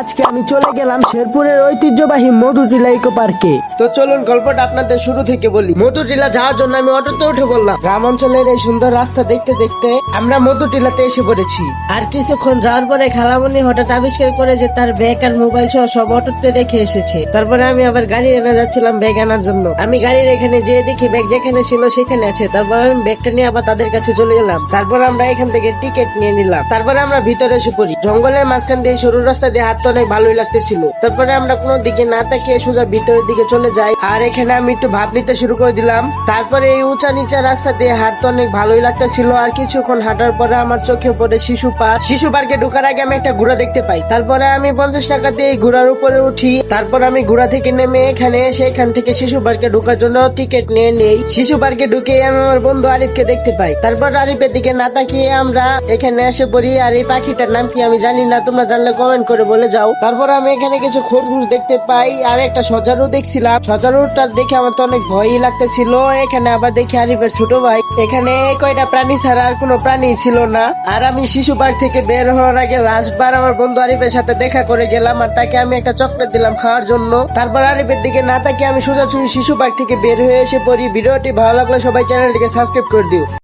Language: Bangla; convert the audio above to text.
আজকে আমি চলে গেলাম শেরপুরের ঐতিহ্যবাহী মধুটিলা ইকো পার্কে। তো চলুন গল্পটা আপনাদের শুরু থেকে বলি। মধুটিলা যাওয়ার জন্য আমি অটোতে উঠে বললাম গ্রাম অঞ্চলের এই সুন্দর রাস্তা দেখতে দেখতে আমরা মধুটিলাতে এসে পড়েছি। আর কিছুক্ষণ যাওয়ার পরে খালামণি হঠাৎ আবিষ্কার করে যে তার ব্যাগ আর মোবাইল সহ সব অটোতে রেখে এসেছে। তারপরে আমি আবার গাড়ি এনে যাচ্ছিলাম ব্যাগ আনার জন্য। আমি গাড়ির এখানে যেয়ে দেখি ব্যাগ যেখানে ছিল সেখানে আছে। তারপর আমি ব্যাগটা নিয়ে আবার তাদের কাছে চলে গেলাম। তারপর আমরা এখান থেকে টিকিট নিয়ে নিলাম। তারপরে আমরা ভিতরে এসে পড়ি। জঙ্গলের মাঝখান দিয়ে সরু রাস্তা দিয়ে হাঁটতে অনেক ভালোই লাগতেছিল। তারপরে আমরা কোনো দিকে না তাকিয়ে সোজা ভিতরের দিকে চলে যাই। আর এখানে আমি একটু ভাব নিতে শুরু করে দিলাম। তারপরে এই উঁচা নিচা রাস্তা দিয়ে হাঁটতে অনেক ভালোই লাগতেছিল। আর কিছুক্ষণ হাঁটার পরে আমার চোখে পড়ে শিশু পার্ক শিশু পার্কে ঢোকার আগে আমি একটা ঘোড়া দেখতে পাই। তারপরে আমি পঞ্চাশ টাকা দিয়ে ঘোড়ার উপরে উঠি। তারপর আমি ঘোড়া থেকে নেমে এখানে সেখান থেকে শিশু পার্কে ঢোকার জন্য টিকিট নিয়ে নেই। শিশু পার্কে ঢুকে আমি আমার বন্ধু আরিফকে দেখতে পাই। তারপর আরিফের দিকে না তাকিয়ে আমরা এখানে এসে পড়ি। আর এই পাখিটার নাম কি আমি জানি না। তোমরা জানলে কমেন্ট করে বলে যাও। তারপর আমি এখানে কিছু খরগোশ দেখতে পাই, আর একটা সজারু দেখছিলাম। সজারুটা দেখে আমার তো অনেক ভয়ই লাগতেছিল। এখানে আবার দেখি আরিফের ছোট ভাই। এখানে কয়টা প্রাণী ছাড়া আর কোনো প্রাণী ছিল না। আর আমি শিশু পার্ক থেকে বের হওয়ার আগে লাস্টবার আমার বন্ধু আরিফের সাথে দেখা করে গেলাম, আর তাকে আমি একটা চকলেট দিলাম খাওয়ার জন্য। তারপর আরিফের দিকে না তাকিয়ে আমি সোজাসুজি শিশু পার্ক থেকে বের হয়ে এসে পড়ি। ভিডিওটি ভালো লাগলে সবাই চ্যানেলটিকে সাবস্ক্রাইব করে দিও।